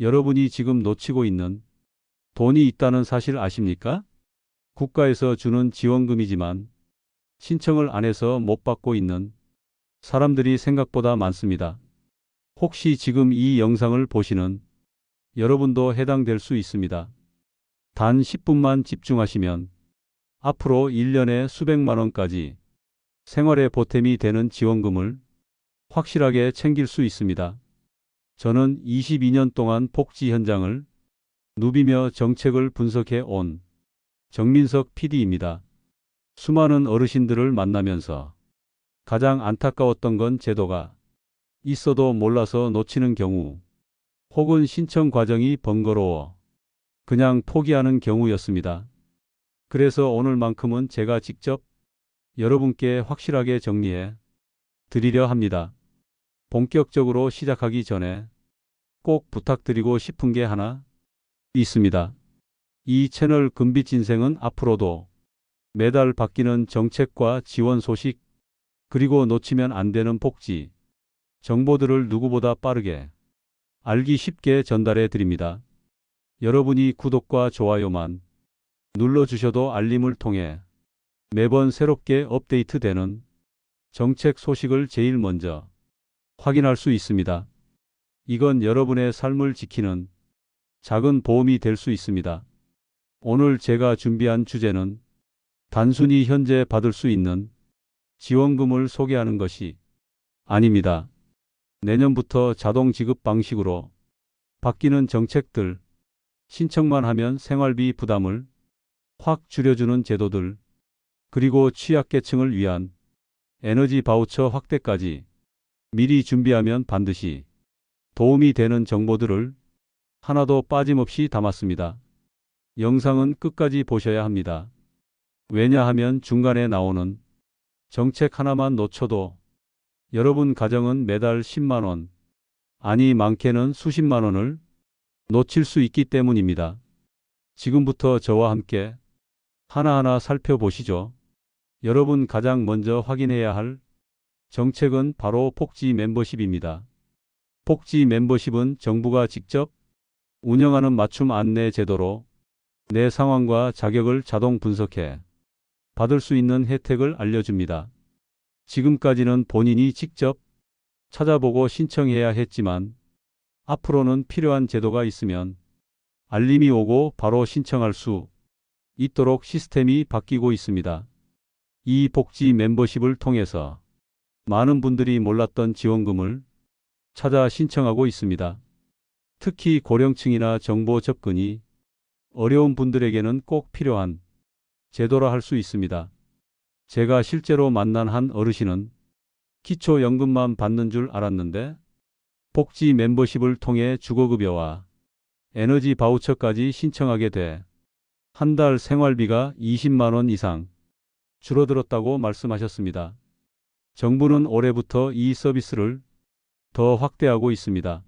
여러분이 지금 놓치고 있는 돈이 있다는 사실 아십니까? 국가에서 주는 지원금이지만 신청을 안 해서 못 받고 있는 사람들이 생각보다 많습니다. 혹시 지금 이 영상을 보시는 여러분도 해당될 수 있습니다. 단 10분만 집중하시면 앞으로 1년에 수백만 원까지 생활에 보탬이 되는 지원금을 확실하게 챙길 수 있습니다. 저는 22년 동안 복지 현장을 누비며 정책을 분석해 온 정민석 PD입니다. 수많은 어르신들을 만나면서 가장 안타까웠던 건 제도가 있어도 몰라서 놓치는 경우 혹은 신청 과정이 번거로워 그냥 포기하는 경우였습니다. 그래서 오늘만큼은 제가 직접 여러분께 확실하게 정리해 드리려 합니다. 본격적으로 시작하기 전에 꼭 부탁드리고 싶은 게 하나 있습니다. 이 채널 금빛 인생은 앞으로도 매달 바뀌는 정책과 지원 소식 그리고 놓치면 안 되는 복지 정보들을 누구보다 빠르게 알기 쉽게 전달해 드립니다. 여러분이 구독과 좋아요만 눌러주셔도 알림을 통해 매번 새롭게 업데이트되는 정책 소식을 제일 먼저 확인할 수 있습니다. 이건 여러분의 삶을 지키는 작은 보험이 될 수 있습니다. 오늘 제가 준비한 주제는 단순히 현재 받을 수 있는 지원금을 소개하는 것이 아닙니다. 내년부터 자동 지급 방식으로 바뀌는 정책들, 신청만 하면 생활비 부담을 확 줄여주는 제도들, 그리고 취약계층을 위한 에너지 바우처 확대까지 미리 준비하면 반드시 도움이 되는 정보들을 하나도 빠짐없이 담았습니다. 영상은 끝까지 보셔야 합니다. 왜냐하면 중간에 나오는 정책 하나만 놓쳐도 여러분 가정은 매달 10만원, 아니 많게는 수십만 원을 놓칠 수 있기 때문입니다. 지금부터 저와 함께 하나하나 살펴보시죠. 여러분 가장 먼저 확인해야 할 정책은 바로 복지 멤버십입니다. 복지 멤버십은 정부가 직접 운영하는 맞춤 안내 제도로 내 상황과 자격을 자동 분석해 받을 수 있는 혜택을 알려줍니다. 지금까지는 본인이 직접 찾아보고 신청해야 했지만 앞으로는 필요한 제도가 있으면 알림이 오고 바로 신청할 수 있도록 시스템이 바뀌고 있습니다. 이 복지 멤버십을 통해서 많은 분들이 몰랐던 지원금을 찾아 신청하고 있습니다. 특히 고령층이나 정보 접근이 어려운 분들에게는 꼭 필요한 제도라 할 수 있습니다. 제가 실제로 만난 한 어르신은 기초연금만 받는 줄 알았는데 복지 멤버십을 통해 주거급여와 에너지 바우처까지 신청하게 돼 한 달 생활비가 20만 원 이상 줄어들었다고 말씀하셨습니다. 정부는 올해부터 이 서비스를 더 확대하고 있습니다.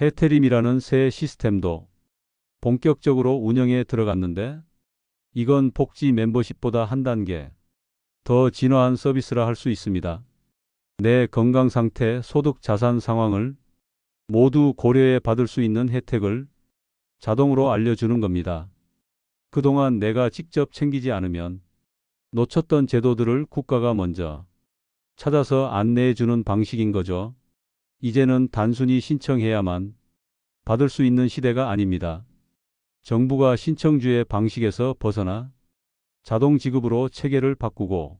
해태림이라는 새 시스템도 본격적으로 운영에 들어갔는데 이건 복지 멤버십보다 한 단계 더 진화한 서비스라 할 수 있습니다. 내 건강 상태, 소득, 자산 상황을 모두 고려해 받을 수 있는 혜택을 자동으로 알려주는 겁니다. 그동안 내가 직접 챙기지 않으면 놓쳤던 제도들을 국가가 먼저 찾아서 안내해 주는 방식인 거죠. 이제는 단순히 신청해야만 받을 수 있는 시대가 아닙니다. 정부가 신청주의 방식에서 벗어나 자동 지급으로 체계를 바꾸고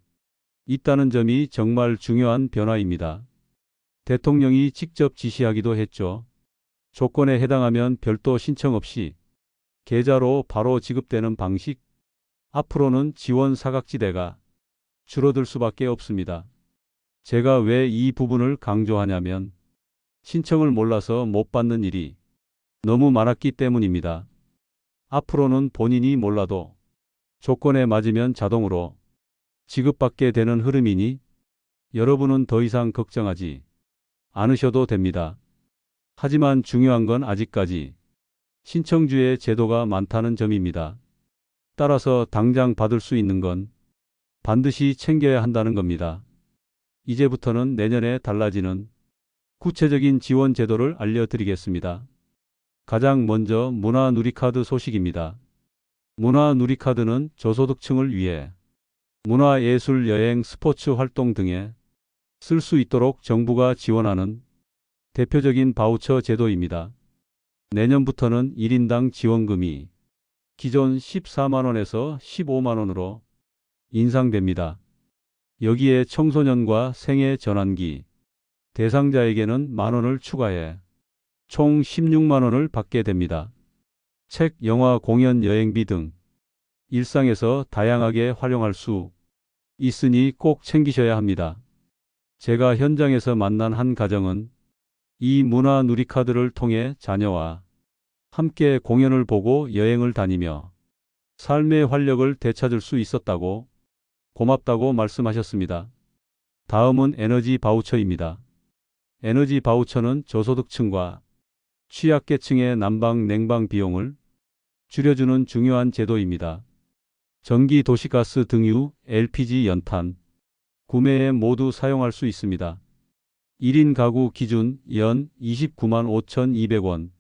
있다는 점이 정말 중요한 변화입니다. 대통령이 직접 지시하기도 했죠. 조건에 해당하면 별도 신청 없이 계좌로 바로 지급되는 방식. 앞으로는 지원 사각지대가 줄어들 수밖에 없습니다. 제가 왜 이 부분을 강조하냐면 신청을 몰라서 못 받는 일이 너무 많았기 때문입니다. 앞으로는 본인이 몰라도 조건에 맞으면 자동으로 지급받게 되는 흐름이니 여러분은 더 이상 걱정하지 않으셔도 됩니다. 하지만 중요한 건 아직까지 신청주의 제도가 많다는 점입니다. 따라서 당장 받을 수 있는 건 반드시 챙겨야 한다는 겁니다. 이제부터는 내년에 달라지는 구체적인 지원 제도를 알려드리겠습니다. 가장 먼저 문화 누리카드 소식입니다. 문화 누리카드는 저소득층을 위해 문화 예술 여행 스포츠 활동 등에 쓸 수 있도록 정부가 지원하는 대표적인 바우처 제도입니다. 내년부터는 1인당 지원금이 기존 14만원에서 15만원으로 인상됩니다. 여기에 청소년과 생애 전환기 대상자에게는 만원을 추가해 총 16만원을 받게 됩니다. 책, 영화, 공연, 여행비 등 일상에서 다양하게 활용할 수 있으니 꼭 챙기셔야 합니다. 제가 현장에서 만난 한 가정은 이 문화 누리카드를 통해 자녀와 함께 공연을 보고 여행을 다니며 삶의 활력을 되찾을 수 있었다고 고맙다고 말씀하셨습니다. 다음은 에너지 바우처입니다. 에너지 바우처는 저소득층과 취약계층의 난방 냉방 비용을 줄여주는 중요한 제도입니다. 전기 도시가스 등유, LPG 연탄, 구매에 모두 사용할 수 있습니다. 1인 가구 기준 연 29만 5,200원,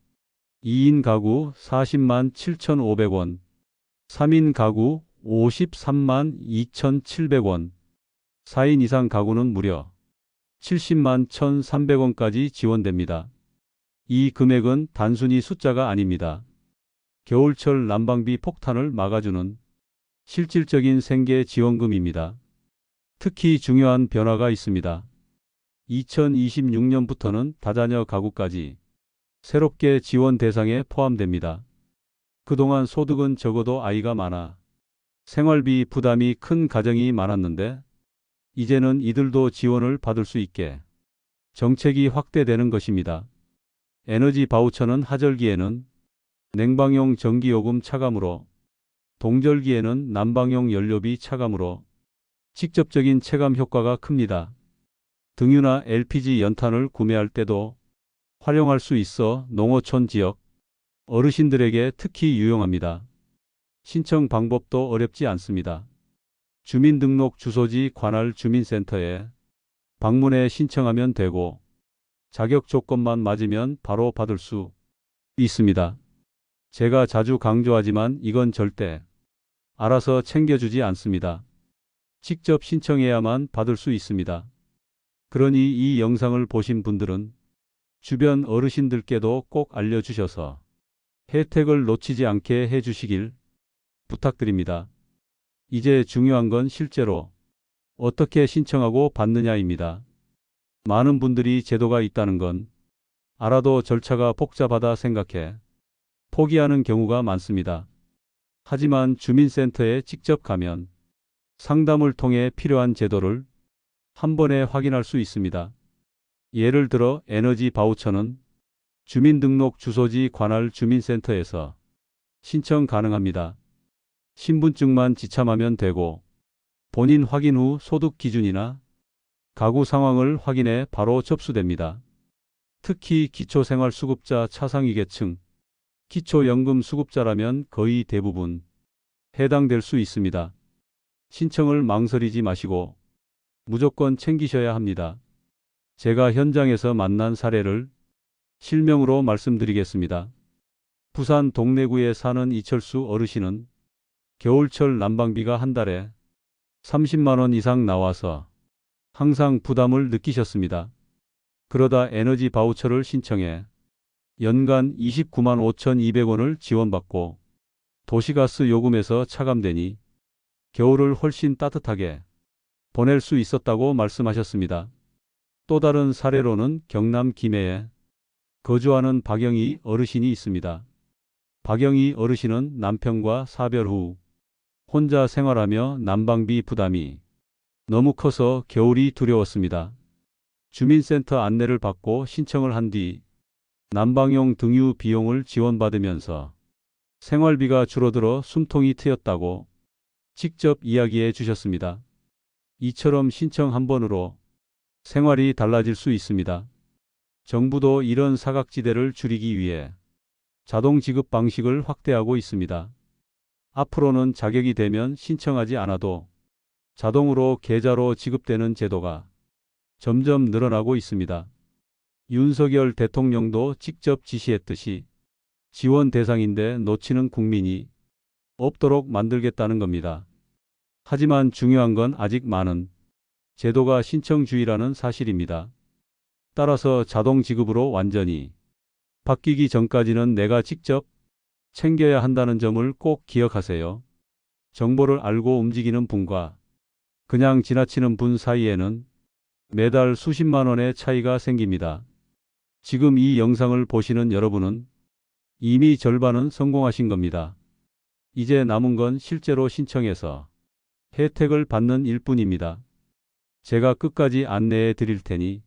2인 가구 40만 7,500원, 3인 가구 53만 2,700원, 4인 이상 가구는 무려 70만 1,300원까지 지원됩니다. 이 금액은 단순히 숫자가 아닙니다. 겨울철 난방비 폭탄을 막아주는 실질적인 생계 지원금입니다. 특히 중요한 변화가 있습니다. 2026년부터는 다자녀 가구까지 새롭게 지원 대상에 포함됩니다. 그동안 소득은 적어도 아이가 많아 생활비 부담이 큰 가정이 많았는데 이제는 이들도 지원을 받을 수 있게 정책이 확대되는 것입니다. 에너지 바우처는 하절기에는 냉방용 전기요금 차감으로 동절기에는 난방용 연료비 차감으로 직접적인 체감 효과가 큽니다. 등유나 LPG 연탄을 구매할 때도 활용할 수 있어 농어촌 지역 어르신들에게 특히 유용합니다. 신청 방법도 어렵지 않습니다. 주민등록 주소지 관할 주민센터에 방문해 신청하면 되고 자격 조건만 맞으면 바로 받을 수 있습니다. 제가 자주 강조하지만 이건 절대 알아서 챙겨주지 않습니다. 직접 신청해야만 받을 수 있습니다. 그러니 이 영상을 보신 분들은 주변 어르신들께도 꼭 알려주셔서 혜택을 놓치지 않게 해주시길 부탁드립니다. 이제 중요한 건 실제로 어떻게 신청하고 받느냐입니다. 많은 분들이 제도가 있다는 건 알아도 절차가 복잡하다 생각해 포기하는 경우가 많습니다. 하지만 주민센터에 직접 가면 상담을 통해 필요한 제도를 한 번에 확인할 수 있습니다. 예를 들어 에너지 바우처는 주민등록 주소지 관할 주민센터에서 신청 가능합니다. 신분증만 지참하면 되고 본인 확인 후 소득 기준이나 가구 상황을 확인해 바로 접수됩니다. 특히 기초생활수급자 차상위계층, 기초연금수급자라면 거의 대부분 해당될 수 있습니다. 신청을 망설이지 마시고 무조건 챙기셔야 합니다. 제가 현장에서 만난 사례를 실명으로 말씀드리겠습니다. 부산 동래구에 사는 이철수 어르신은 겨울철 난방비가 한 달에 30만 원 이상 나와서 항상 부담을 느끼셨습니다. 그러다 에너지 바우처를 신청해 연간 29만 5,200원을 지원받고 도시가스 요금에서 차감되니 겨울을 훨씬 따뜻하게 보낼 수 있었다고 말씀하셨습니다. 또 다른 사례로는 경남 김해에 거주하는 박영희 어르신이 있습니다. 박영희 어르신은 남편과 사별 후 혼자 생활하며 난방비 부담이 너무 커서 겨울이 두려웠습니다. 주민센터 안내를 받고 신청을 한 뒤 난방용 등유 비용을 지원받으면서 생활비가 줄어들어 숨통이 트였다고 직접 이야기해 주셨습니다. 이처럼 신청 한 번으로 생활이 달라질 수 있습니다. 정부도 이런 사각지대를 줄이기 위해 자동 지급 방식을 확대하고 있습니다. 앞으로는 자격이 되면 신청하지 않아도 자동으로 계좌로 지급되는 제도가 점점 늘어나고 있습니다. 윤석열 대통령도 직접 지시했듯이 지원 대상인데 놓치는 국민이 없도록 만들겠다는 겁니다. 하지만 중요한 건 아직 많은 제도가 신청주의라는 사실입니다. 따라서 자동 지급으로 완전히 바뀌기 전까지는 내가 직접 챙겨야 한다는 점을 꼭 기억하세요. 정보를 알고 움직이는 분과 그냥 지나치는 분 사이에는 매달 수십만 원의 차이가 생깁니다. 지금 이 영상을 보시는 여러분은 이미 절반은 성공하신 겁니다. 이제 남은 건 실제로 신청해서 혜택을 받는 일뿐입니다. 제가 끝까지 안내해 드릴 테니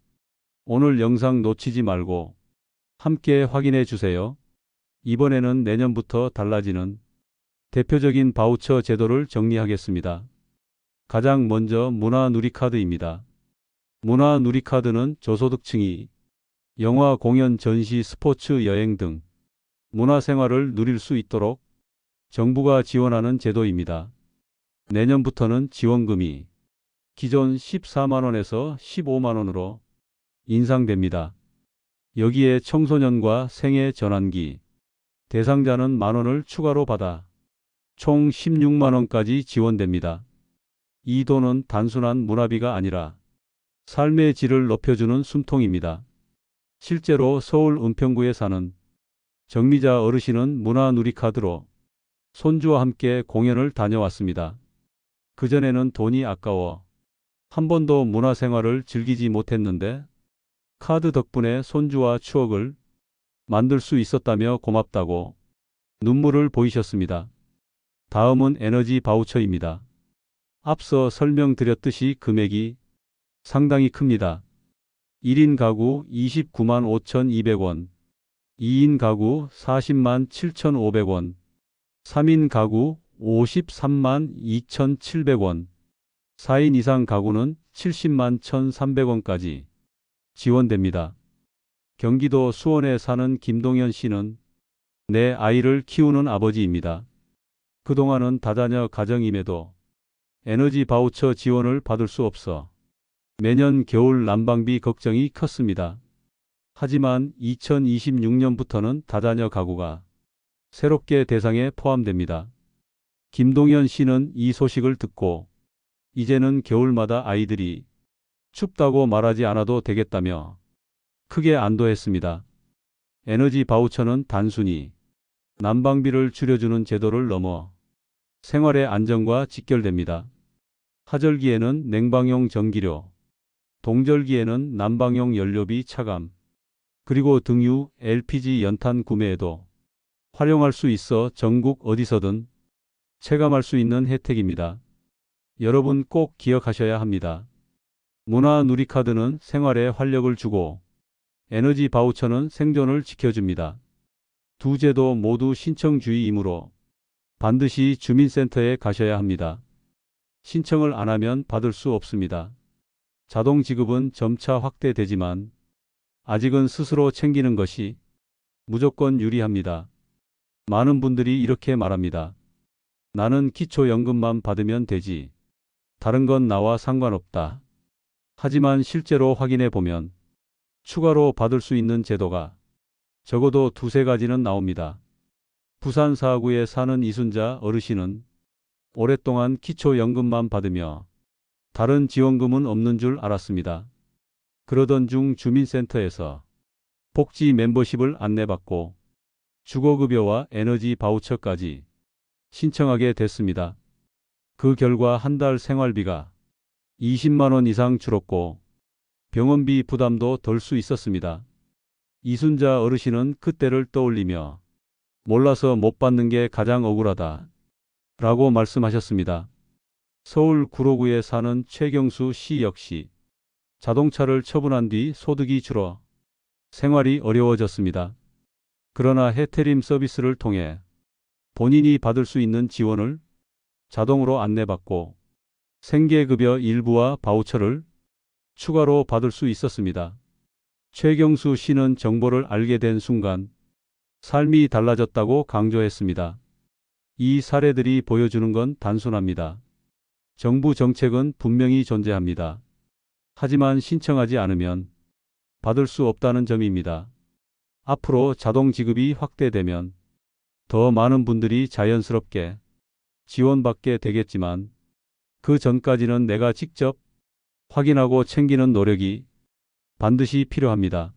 오늘 영상 놓치지 말고 함께 확인해 주세요. 이번에는 내년부터 달라지는 대표적인 바우처 제도를 정리하겠습니다. 가장 먼저 문화 누리카드입니다. 문화 누리카드는 저소득층이 영화, 공연, 전시, 스포츠, 여행 등 문화 생활을 누릴 수 있도록 정부가 지원하는 제도입니다. 내년부터는 지원금이 기존 14만원에서 15만원으로 인상됩니다. 여기에 청소년과 생애 전환기 대상자는 만원을 추가로 받아 총 16만원까지 지원됩니다. 이 돈은 단순한 문화비가 아니라 삶의 질을 높여주는 숨통입니다. 실제로 서울 은평구에 사는 정미자 어르신은 문화누리카드로 손주와 함께 공연을 다녀왔습니다. 그전에는 돈이 아까워 한 번도 문화생활을 즐기지 못했는데 카드 덕분에 손주와 추억을 만들 수 있었다며 고맙다고 눈물을 보이셨습니다. 다음은 에너지 바우처입니다. 앞서 설명드렸듯이 금액이 상당히 큽니다. 1인 가구 29만 5,200원, 2인 가구 40만 7,500원, 3인 가구 53만 2,700원, 4인 이상 가구는 70만 1,300원까지 지원됩니다. 경기도 수원에 사는 김동현 씨는 내 아이를 키우는 아버지입니다. 그동안은 다자녀 가정임에도 에너지 바우처 지원을 받을 수 없어 매년 겨울 난방비 걱정이 컸습니다. 하지만 2026년부터는 다자녀 가구가 새롭게 대상에 포함됩니다. 김동현 씨는 이 소식을 듣고 이제는 겨울마다 아이들이 춥다고 말하지 않아도 되겠다며 크게 안도했습니다. 에너지 바우처는 단순히 난방비를 줄여주는 제도를 넘어 생활의 안정과 직결됩니다. 하절기에는 냉방용 전기료, 동절기에는 난방용 연료비 차감, 그리고 등유, LPG 연탄 구매에도 활용할 수 있어 전국 어디서든 체감할 수 있는 혜택입니다. 여러분 꼭 기억하셔야 합니다. 문화 누리카드는 생활에 활력을 주고 에너지 바우처는 생존을 지켜줍니다. 두 제도 모두 신청주의이므로 반드시 주민센터에 가셔야 합니다. 신청을 안 하면 받을 수 없습니다. 자동 지급은 점차 확대되지만 아직은 스스로 챙기는 것이 무조건 유리합니다. 많은 분들이 이렇게 말합니다. 나는 기초연금만 받으면 되지. 다른 건 나와 상관없다. 하지만 실제로 확인해 보면 추가로 받을 수 있는 제도가 적어도 두세 가지는 나옵니다. 부산 사구에 사는 이순자 어르신은 오랫동안 기초연금만 받으며 다른 지원금은 없는 줄 알았습니다. 그러던 중 주민센터에서 복지 멤버십을 안내받고 주거급여와 에너지 바우처까지 신청하게 됐습니다. 그 결과 한 달 생활비가 20만 원 이상 줄었고 병원비 부담도 덜 수 있었습니다. 이순자 어르신은 그때를 떠올리며 몰라서 못 받는 게 가장 억울하다. 라고 말씀하셨습니다. 서울 구로구에 사는 최경수 씨 역시 자동차를 처분한 뒤 소득이 줄어 생활이 어려워졌습니다. 그러나 해태림 서비스를 통해 본인이 받을 수 있는 지원을 자동으로 안내받고 생계급여 일부와 바우처를 추가로 받을 수 있었습니다. 최경수 씨는 정보를 알게 된 순간 삶이 달라졌다고 강조했습니다. 이 사례들이 보여주는 건 단순합니다. 정부 정책은 분명히 존재합니다. 하지만 신청하지 않으면 받을 수 없다는 점입니다. 앞으로 자동 지급이 확대되면 더 많은 분들이 자연스럽게 지원받게 되겠지만 그 전까지는 내가 직접 확인하고 챙기는 노력이 반드시 필요합니다.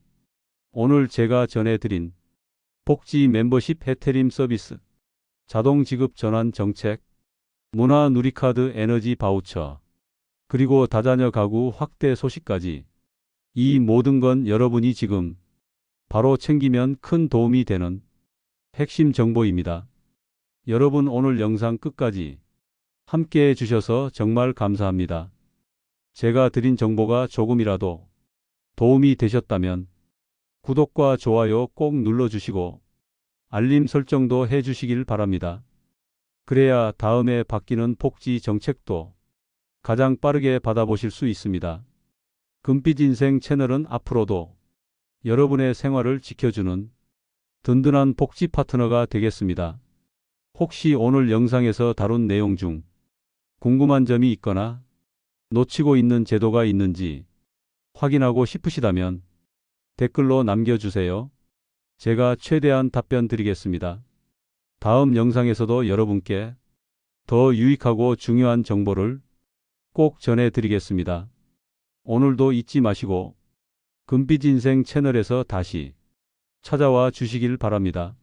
오늘 제가 전해드린 복지 멤버십 해태림 서비스, 자동 지급 전환 정책, 문화 누리카드 에너지 바우처, 그리고 다자녀 가구 확대 소식까지 이 모든 건 여러분이 지금 바로 챙기면 큰 도움이 되는 핵심 정보입니다. 여러분 오늘 영상 끝까지 함께 해주셔서 정말 감사합니다. 제가 드린 정보가 조금이라도 도움이 되셨다면 구독과 좋아요 꼭 눌러주시고 알림 설정도 해주시길 바랍니다. 그래야 다음에 바뀌는 복지 정책도 가장 빠르게 받아보실 수 있습니다. 금빛 인생 채널은 앞으로도 여러분의 생활을 지켜주는 든든한 복지 파트너가 되겠습니다. 혹시 오늘 영상에서 다룬 내용 중 궁금한 점이 있거나 놓치고 있는 제도가 있는지 확인하고 싶으시다면 댓글로 남겨주세요. 제가 최대한 답변 드리겠습니다. 다음 영상에서도 여러분께 더 유익하고 중요한 정보를 꼭 전해드리겠습니다. 오늘도 잊지 마시고 금빛 인생 채널에서 다시 찾아와 주시길 바랍니다.